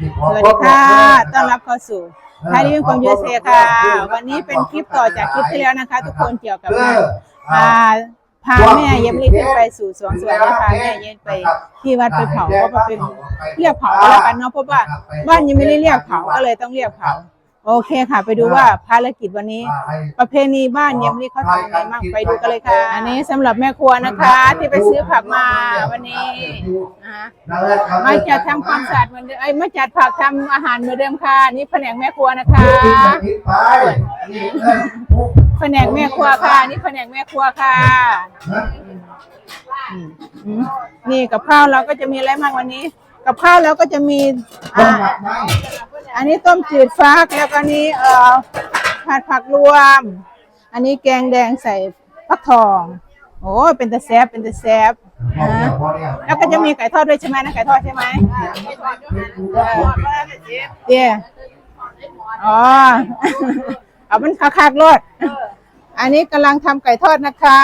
สวัสดีค่ะ ต้อนรับเข้าสู่ไทยรีวิวของยูเซค่ะ วันนี้เป็นคลิปต่อจากคลิปที่แล้วนะคะ ทุกคนเกี่ยวกับการพาพาแม่เย็มลี่ขึ้นไปสู่สวงสวรรค์และพาแม่เย็นไปที่วัดไปเผาเพราะว่าเป็นเรียกเผาก็แล้วกันเนาะเพราะว่าบ้านยังไม่ได้เรียกเผาก็เลยต้องเรียกเผา โอเคค่ะ ไปดูว่าภารกิจวันนี้ ประเพณีบ้านเย็มลี่เขาทำยังไงบ้างไปดูกันเลยค่ะ อันนี้สำหรับแม่ครัวนะคะ ที่ไปซื้อผักมาวันนี้นะคะมาจัดทำความสะอาดเหมือนเดิมไอ้ยมาจัดผักทำอาหารเหมือนเดิมค่ะ นี่แผนกแม่ครัวนะคะแผนกแม่ครัวค่ะ นี่แผนกแม่ครัวค่ะอืมอืมนี่กับข้าวเราก็จะมีอะไรบ้างวันนี้ กับข้าวเราก็จะมีอ่าอันนี้ต้มจืดฟักแล้วก็อันนี้เอ่อผัดผักรวม อันนี้แกงแดงใส่ฟักทอง โอ้ยเป็นตะแซบเป็นตะแซบนะแล้วก็จะมีไก่ทอดด้วยใช่ไหมนะไก่ทอดใช่ไหมเดี๋ยวอ๋อเอามันคักๆรดอันนี้กำลังทำไก่ทอดนะคะ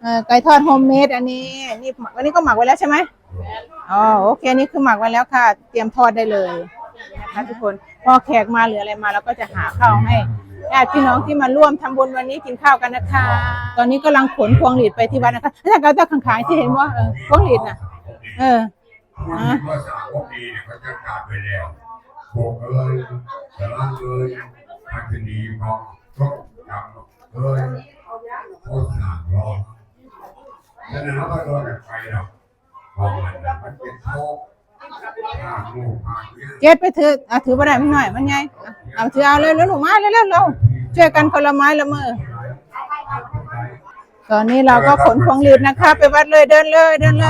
เออไก่ทอดโฮมเมดอันนี้นี่วันนี้ก็หมักไว้แล้วใช่ไหม อ๋อโอเคนี่คือหมักไว้แล้วค่ะ เตรียมทอดได้เลยนะคะทุกคนพอแขกมาหรืออะไรมาเราก็จะหาข้าวให้ญาติพี่น้องที่มาร่วมทำบุญวันนี้กินข้าวกันนะคะ ตอนนี้กำลังขนพวงหลีดไปที่วัดนะคะถ้าเกิดจะขางๆที่เห็นว่าเออพวงหลีดน่ะ เออนะเมื่อสามวกปีเนี่ยเขาจะกลับไปแล้วพวกเอ้ยสารังเอ้ยพัฒนีเพราะก็กลับเอ้ยเขาสั่งรอฉะนั้นเราก็โดนกันไปหรอก เพราะมันน่ะมันเป็นโชคทางลูกทาเลี้ยงเก็บไปถืออะถือไปได้ไม่หน่อยมันไงอะเอาถือเอาเลยแล้วหนูมาเร็วๆเร็วช่วยกันคนละไม้ละมือ ตอนนี้เราก็ขนพวงหลีดนะคะ ไปวัดเลยเดินเลยเดินเล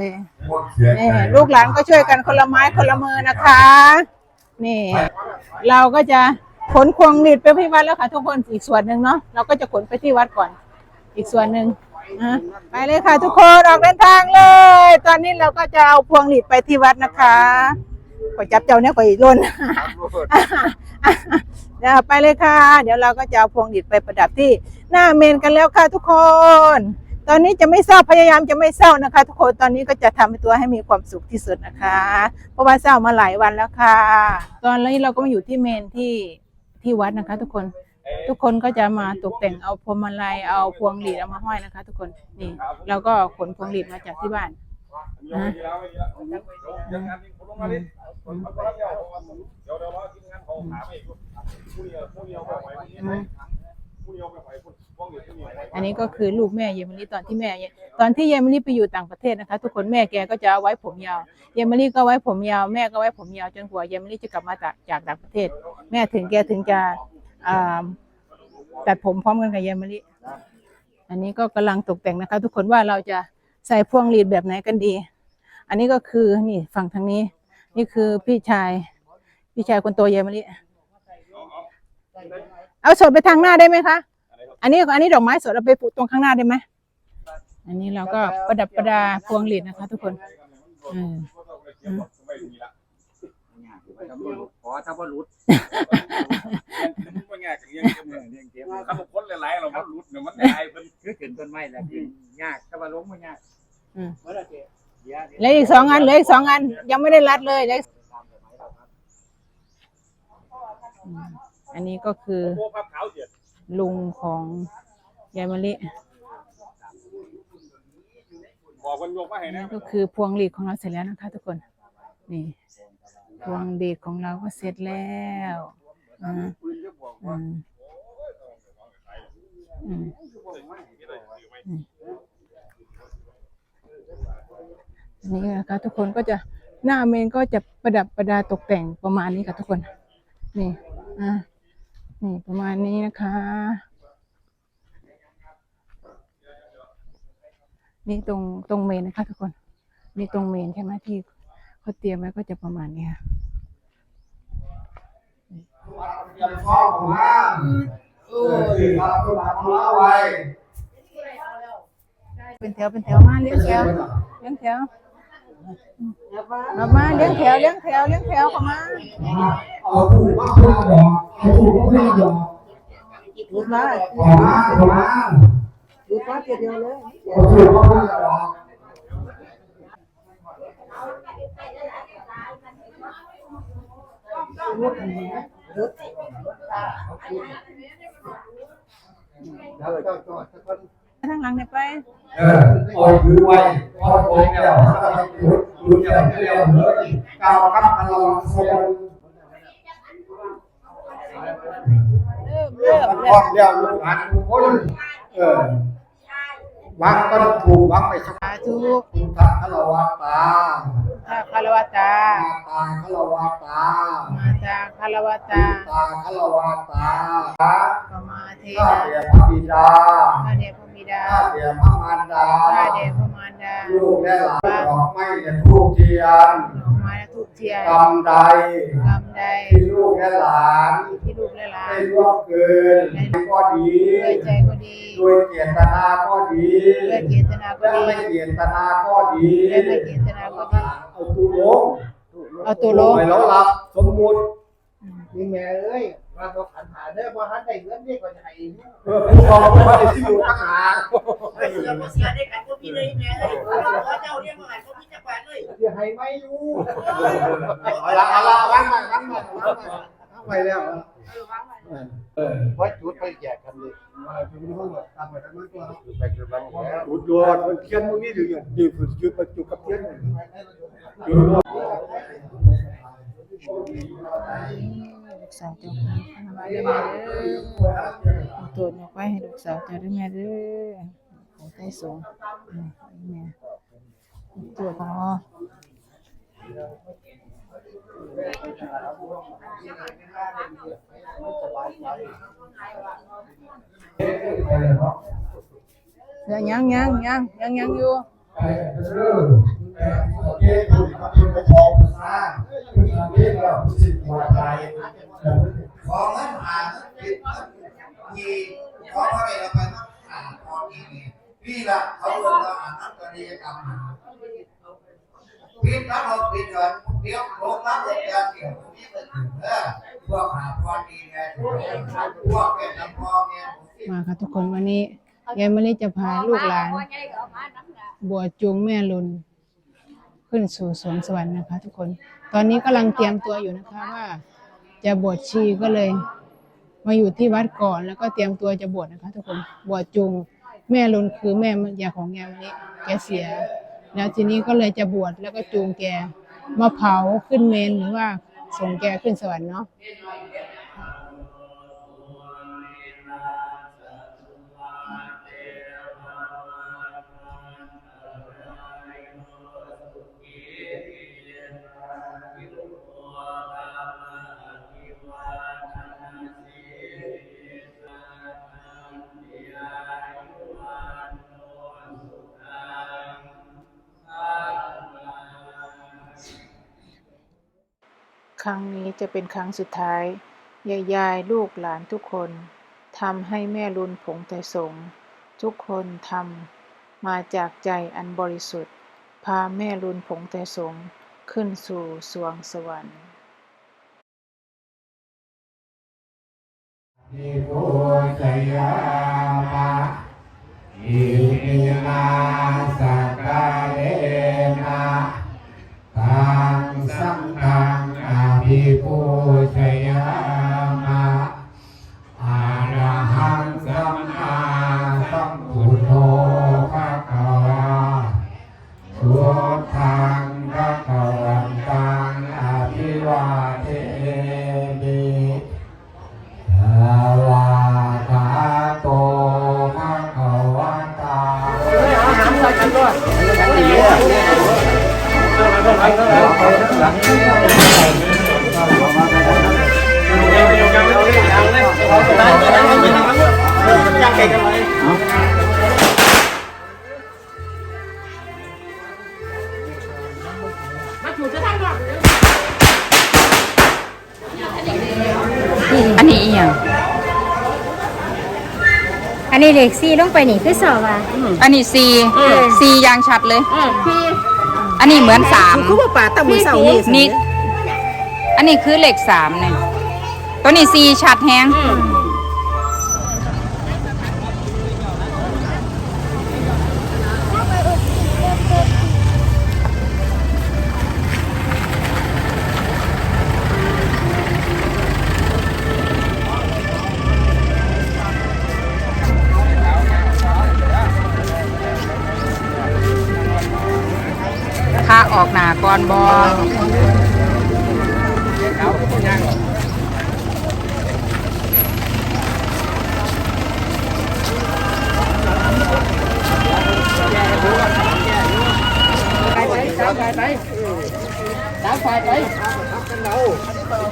ยพวกเสียนี่ลูกหลานก็ช่วยกันคนละไม้คนละมือนะคะ นี่ เราก็จะขนพวงหลีดไปที่วัดแล้วค่ะทุกคนอีกส่วนหนึ่งเนาะเราก็จะขนไปที่วัดก่อน อีกส่วนหนึ่ง นะไปเลยค่ะทุกคนออกเดินทางเลย ตอนนี้เราก็จะเอาพวงหลีดไปที่วัดนะคะขอจับเจ้าเนี่ยขออีกล่นเดี๋ยวไปเลยค่ะ เดี๋ยวเราก็จะเอาพวงหลีดไปประดับที่หน้าเมนกันแล้วค่ะทุกคน ตอนนี้จะไม่เศร้าพยายามจะไม่เศร้านะคะ ทุกคนตอนนี้ก็จะทำให้ตัวให้มีความสุขที่สุดนะคะ เพราะว่าเศร้ามาหลายวันแล้วค่ะ ตอนนี้เราก็มาอยู่ที่เมนที่ที่วัดนะคะ ทุกคน ทุกคนก็จะมาตกแต่งเอาพวงมาลัยเอาพวงหลีดเอามาห้อยนะคะ ทุกคนนี่เราก็ขนพวงหลีดมาจากที่บ้านนะอันนี้ก็คือลูกแม่เยมลี่ตอนที่แม่ ตอนที่เยมลี่ไปอยู่ต่างประเทศนะคะ ทุกคนแม่แกก็จะเอาไว้ผมยาวเยมลี่ก็ไว้ผมยาวแม่ก็ไว้ผมยาวจนกว่าเยมลี่จะกลับมาจากจากต่างประเทศ แม่ถึงแกถึงจะ อ่าตัดผมพร้อมกันกับเยมลี่อันนี้ก็กำลังตกแต่งนะคะ ทุกคนว่าเราจะใส่พวงหลีดแบบไหนกันดี อันนี้ก็คือนี่ฝั่งทางนี้ นี่คือพี่ชาย พี่ชายคนโตเยมลี่เอาสดไปทางหน้าได้ไหมคะ อันนี้อันนี้ดอกไม้สดเราไปปลูกตรงข้างหน้าได้ไหมอันนี้เราก็ประดับประดาพวงหลีดนะคะ ทุกคนอืม ขอถ้าว่ารุดมันง่ายกับเลี้ยงเก็บเลี้ยงเก็บถ้าบางคนหลายๆเรามันรุดเนี่ยมันตายเป็นคือขึ้นต้นไม้แล้วยากถ้าว่าล้มมันยากอืมเหลืออีกสองอันเหลืออีกสองอัน ยังไม่ได้รัดเลยเลืออีกอืมอันนี้ก็คือลุงของยายมะลิกคนยกมาให้อันนะนี้ก็คือพวงหลีดของเราเสร็จแล้วนะคะทุกคน นี่ พวงหลีดของเราก็เสร็จแล้วอ่าอืมอืมอันนี้นะคะทุกคนก็จะหน้าเมนก็จะประดับประดาตกแต่งประมาณนี้ค่ะทุกคน นี่อะนี่ประมาณนี้นะคะ นี่ตรงตรงเมนนะคะ ทุกคนนี่ตรงเมนใช่ไหมที่ เขาเตรียมไว้ก็จะประมาณนี้ค่ะเตรียมข้าวของมาเออที่เราก็มาเอาไว้เป็นแถวเป็นแถวมาเลี้ยงแถวเลี้ยงแถวมามาเลี้ยงแถวเลี้ยงแถวเลี้ยงแถวเข้ามาเอาถูกมากเลยดอกเอาถูกมากเลยดอกลุดมาขอมาขอมาลุดมาเดียวเลยเอาถูกมากเลยดอก ทางหลังเนี่ยไป เออโอ้ยถือไว้พอโอ้ยแล้วหยุดหยุดแล้วเร็วเลยกาวกับพลังสมเริ่มเริ่มมันพเริ่ร้อมมแล้วลูกหลานทุกคนเออวางก็ถูกวางไปสักสาธุพุทธคารวะตา ข้าคารวะตามาตาคารวะตามาตาคารวะตาตาคารวะตาปมาเทข้านะเดียพระบิดาข้าเดชพระบิดาข้าเดียพระมารดา ข้าเดชพระมารดาลูกและหลานดอกไม้และทูบเทียนดอกไม้และทูบเทียนกรรมใดกรรมใดที่ลูกและหลานที่ลูกและหลาได้นร่วมเกินก็ดีด้วยใจก็ดีด้วยเจตนาก็ดีด้วยเจตนาก็และดีไม่เจตนาก็ดี และไม่เจตนาก็ดี เอาตัวลงเอาตัวลงไปแล้วรับสมมุตินี่แม่เอ้ยว่าเราขันหาเด้อบ่ทันได้เงินนี่ก็จะให้อยู่เพื่อผู้กองไม่ได้ที่อยู่ข้างหาเสียบ่เสียได้กันก็พี่เลยแม่เอ้ยขอเจ้าเรียกมาให้ก็พี่จะไปเลยสิให้ไม่อยู่เอาละเอาละวางมาวางมาวางมาเอาไปแล้วเออไว้จุดไปแจกกันเลยมาถึงห้องแบบตั้งไว้ทั้งนั้นก็ไปจุดบังแล้วจุดยอดมันเทียนมันนี่ถึงอย่างดีฝึกจุดประจุกับเทียนจุดยอด ลูกสาวเจ้าค่ะทำไว้ได้แม่เด้อเอาตัวออกไว้ให้ลูกสาวเจ้าด้วยแม่เด้อของใต้สงอืมให้แม่ตัวพอเดี๋ยวยังยังยังยังยังอยู่ ปเรื่อยโอเคคุณคุณไปทองสร้างคุณทำเองแล้วคุณสิมาใจของเงินหานผิดมีขอพระเอกไปมาหาพอดีนี่พี่ละเขาเรียกว่าอานัตตริยกรรมผิดแล้วเราผิดเงินเดี๋ยวลงรับเงินเดี๋ยวนี้มันถึงเออพวกหาพอดีไงพวกเป็นน้ำพอเนี่ยมาค่ะทุกคนวันนี้ยายมะลิจะพาลูกหลานบวชจูงแม่ลุน ขึ้นสู่สวงสวรรค์นะคะ ทุกคน ตอนนี้กำลังเตรียมตัวอยู่นะคะว่า จะบวชชีก็เลย มาอยู่ที่วัดก่อนแล้วก็เตรียมตัวจะบวชนะคะ ทุกคนบวชจูงแม่ลุนคือแม่ยาของยายมะลิแกเสีย แล้วทีนี้ก็เลยจะบวชแล้วก็จูงแกมาเผาขึ้นเมนหรือว่าส่งแกขึ้นสวรรค์เนาะ ครั้งนี้จะเป็นครั้งสุดท้ายยายยายลูกหลานทุกคนทำให้แม่รุนผงไทยสงทุกคนทำมาจากใจอันบริสุทธิ์ พาแม่รุนผงไทยสงขึ้นสู่สวงสวรรค์นิโพชยามะอิมินาสกาเลนะตังสัง ภิปูชย ไปนี่คือสอบอะอันนี้ซีซียางชัดเลยอันนี้เหมือนสามคือว่าป่าตะมือเสานี่นี่อันนี้คือเลขสามเนี่ยตัวนี้ซีชัดแฮง ก่อนบอ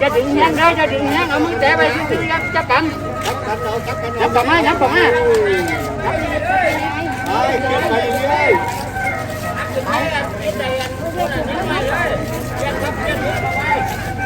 จะดึงแห้งได้จะดึงแห้งเอามือแตะไปซื้อๆจับจับกันจับกลับมาจับกลับมาเ Thank you.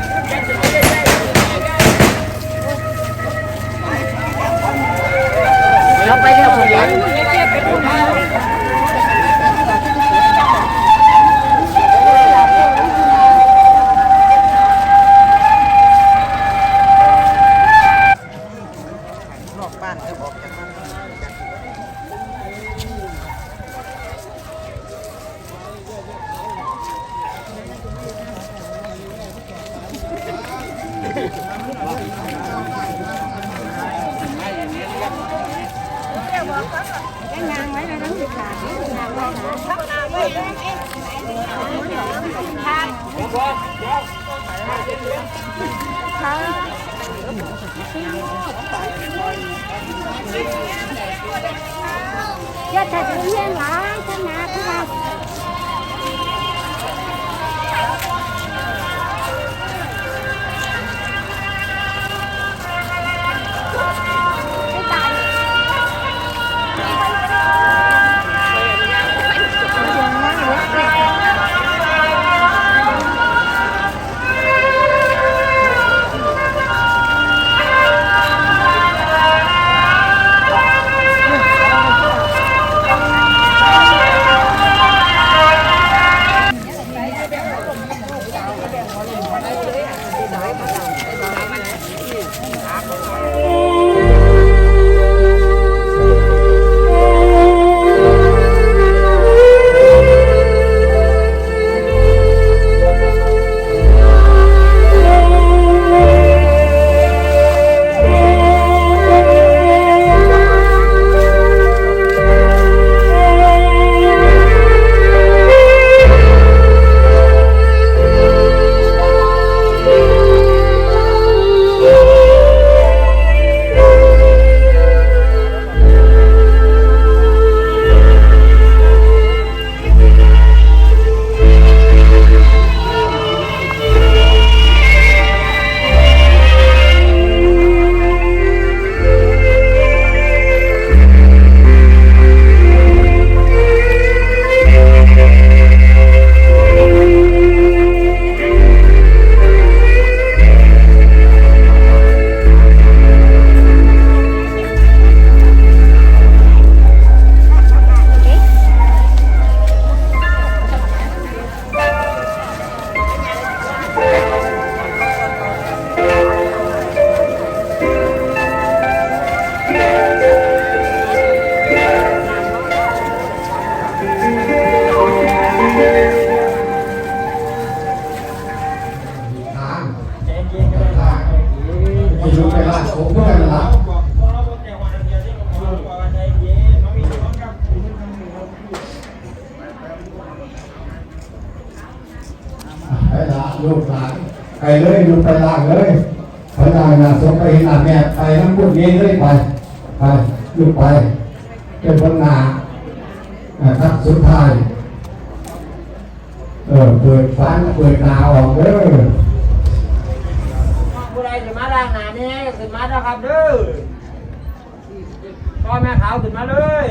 นางไว้ใน นะครับสุดท้าย เออเปิดฟันเปิดหนาออกเด้อผู้ใดขึ้นมาล้างหน้าเนี่ยขึ้นมาแล้วครับเด้อพ่อแม่ขาวขึ้นมาเลย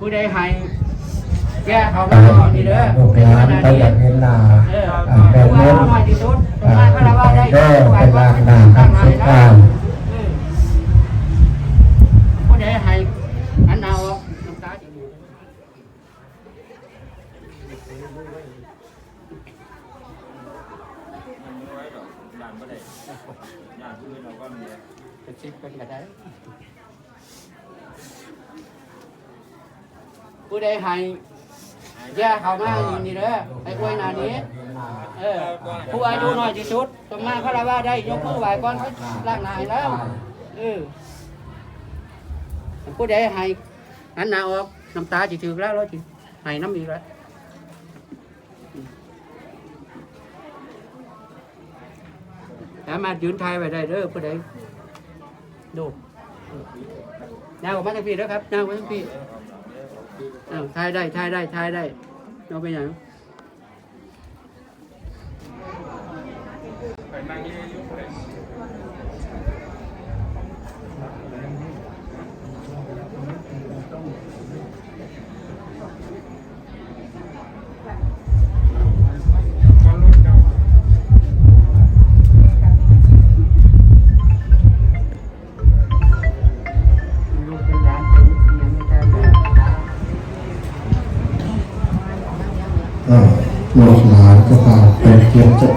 ผู้ใดให้แกเขามาก่อนนี่เด้อลูกหลานไปอยากเห็นหน้าเอออ่าแบบผู้นี้ว่าน้อยที่สุดผู้อ่าว่าพระว่าได้ก็ผู้ไปว่าล้างหน้าครับสุดท้ายผู้ใดให้อันเอาน้ำตาจะอยู่กระชิบกันก็ได้ ใดให้อย่าเข้ามาอยู่นี่เด้อไอ้กล้วยหนานี้เออผู้อายุน้อยที่สุดต้องมาคารวะได้ยกมือไหว้ก่อนเขาล้างหน้าให้แล้วเออผู้ใดให้หันหน้าออกน้ำตาจิถึกแล้วเราจิให้น้ำอีกแล้วสามารถยืนทายไว้ได้เด้อผู้ใดดูแนวออกมาทั้งพี่แล้วครับแนวมาทั้งพี่ อ้าวทายได้ทายได้ทายได้น้องไปอย่างไปนั่งเลี้ยง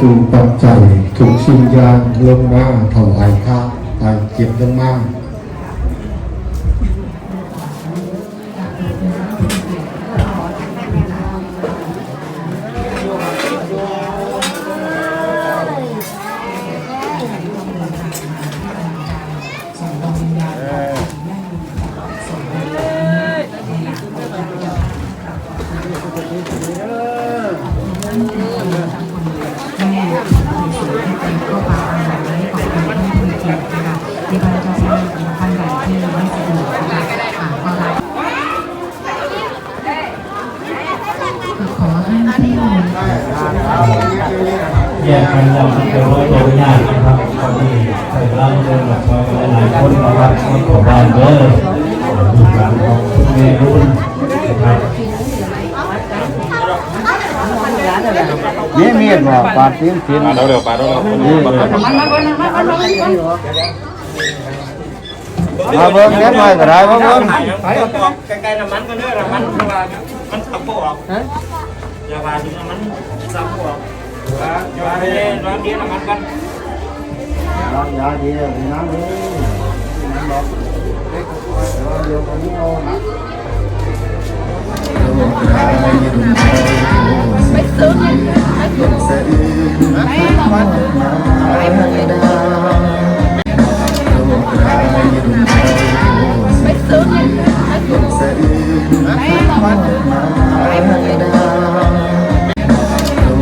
ตุปัจจัยถูกสิ่งยางลงมาถวายข้าไปเก็บลงมา แยกกันแล้วมันเป็นร้อยตัวยากนะครับตอนนี้ใส่ร่างเดินแบบว่าหลายๆคนนะครับคนของบ้านเด้อลูกหลานของคุณแม่รุ่นนะครับนี่มีดบ่ปาดทิ้งทิ้งปาดเราเร็วปาดเราเร็วนี่มันมันมันมันมันมันมันมาเบิ่งเล็กน้อยก็ได้มาเบิ่งไปออกไปใกล้ๆน้ำมันก็เด้อน้ำมันเพราะว่ามันขับบ่ออกอย่าว่าถึงน้ำมันซับบ่ออก อย่าว่าไปร้านเดียวน้ำมันกันน้ำยาดีน้ำนี้น้ำดอกเดี๋ยวผมเอ